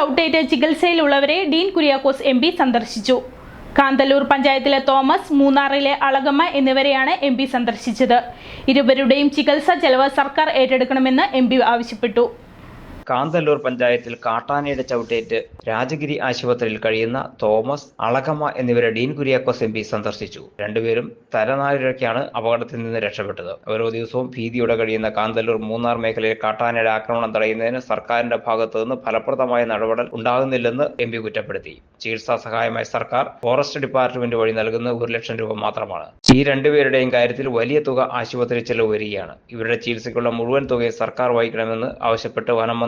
ചവിട്ടേറ്റ് ചികിത്സയിലുള്ളവരെ ഡീൻ കുര്യാക്കോസ് എം സന്ദർശിച്ചു. കാന്തല്ലൂർ പഞ്ചായത്തിലെ തോമസ് മൂന്നാറിലെ അളകമ്മ എന്നിവരെയാണ് എം സന്ദർശിച്ചത്. ഇരുവരുടെയും ചികിത്സാ ചെലവ് സർക്കാർ ഏറ്റെടുക്കണമെന്ന് എം ആവശ്യപ്പെട്ടു. കാന്തല്ലൂർ പഞ്ചായത്തിൽ കാട്ടാനയുടെ ചവിട്ടേറ്റ് രാജഗിരി ആശുപത്രിയിൽ കഴിയുന്ന തോമസ് അളകമ്മ എന്നിവരെ ഡീൻ കുര്യാക്കോസ് എം പി സന്ദർശിച്ചു. രണ്ടുപേരും തലനാരിഴക്കാണ് അപകടത്തിൽ നിന്ന് രക്ഷപ്പെട്ടത്. ഓരോ ദിവസവും ഭീതിയോടെ കഴിയുന്ന കാന്തല്ലൂർ മൂന്നാർ മേഖലയിൽ കാട്ടാനയുടെ ആക്രമണം തടയുന്നതിന് സർക്കാരിന്റെ ഭാഗത്തു നിന്ന് ഫലപ്രദമായ നടപടി ഉണ്ടാകുന്നില്ലെന്ന് എം പി കുറ്റപ്പെടുത്തി. ചികിത്സാ സഹായമായി സർക്കാർ ഫോറസ്റ്റ് ഡിപ്പാർട്ട്മെന്റ് വഴി നൽകുന്ന ഒരു ലക്ഷം രൂപ മാത്രമാണ്. ഈ രണ്ടുപേരുടെയും കാര്യത്തിൽ വലിയ തുക ആശുപത്രി ചെലവ് വരികയാണ്. ഇവരുടെ ചികിത്സയ്ക്കുള്ള മുഴുവൻ തുകയും സർക്കാർ വഹിക്കണമെന്ന് ആവശ്യപ്പെട്ട്